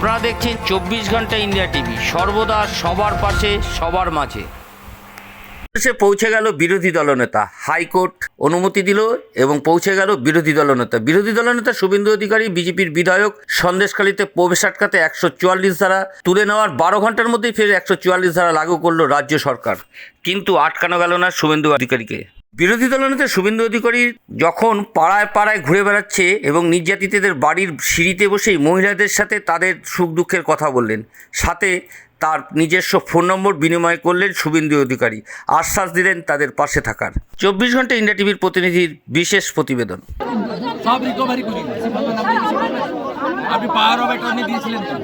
আপনারা দেখছেন চব্বিশ ঘণ্টা ইন্ডিয়া টিভি। সর্বদা সবার পাশে সবার মাঝে। এসে পৌঁছে গেল বিরোধী দলনেতা হাইকোর্ট অনুমতি দিল এবং পৌঁছে গেল বিরোধী দলনেতা বিরোধী দলনেতা শুভেন্দু অধিকারী বিজেপির বিধায়ক সন্দেশখালীতে প্রবেশ আটকাতে একশো চুয়াল্লিশ ধারা তুলে নেওয়ার বারো ঘণ্টার মধ্যেই ফের একশো চুয়াল্লিশ ধারা লাগু করল রাজ্য সরকার। কিন্তু আটকানো গেল না শুভেন্দু অধিকারীকে। বিরোধী দলনেতা শুভেন্দু অধিকারী যখন পাড়ায় পাড়ায় ঘুরে বেড়াচ্ছে এবং নির্যাতিতদের বাড়ির সিঁড়িতে বসেই মহিলাদের সাথে তাদের সুখ দুঃখের কথা বললেন, সাথে তার নিজস্ব ফোন নম্বর বিনিময় করলেন শুভেন্দু অধিকারী, আশ্বাস দিলেন তাদের পাশে থাকার। চব্বিশ ঘণ্টা ইন্ডিয়া টিভির প্রতিনিধির বিশেষ প্রতিবেদন। সব রিকভারি করি। আপনি পাওয়ার অফ অ্যাটর্নি দিয়েছিলেন তো?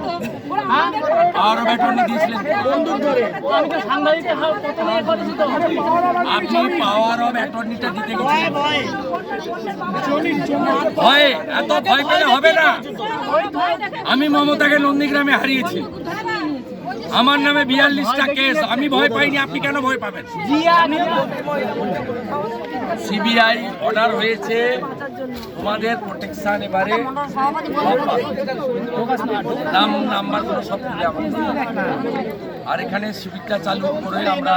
পাওয়ার অফ অ্যাটর্নি দিয়েছিলেন আপনি পাওয়ার অফ অ্যাটর্নিটা দিতে ভয়, এত ভয় পেলে হবে না। আমি মমতাকে নন্দীগ্রামে হারিয়েছি। আমার নামে বিয়াল্লিশটা কেস আমি ভয় পাইনি, আপনি কেন ভয় পাবেন? সিবিআই অর্ডার হয়েছে। তোমাদের প্রোটেকশন এবারে। নাম নাম্বারগুলো সব তুলে আমার আর এখানে শিবিরটা চালু করে আমরা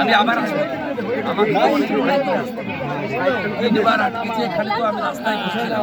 আমি আবার আমার তিনবার এখানে তো আমি রাস্তায় বসছিলাম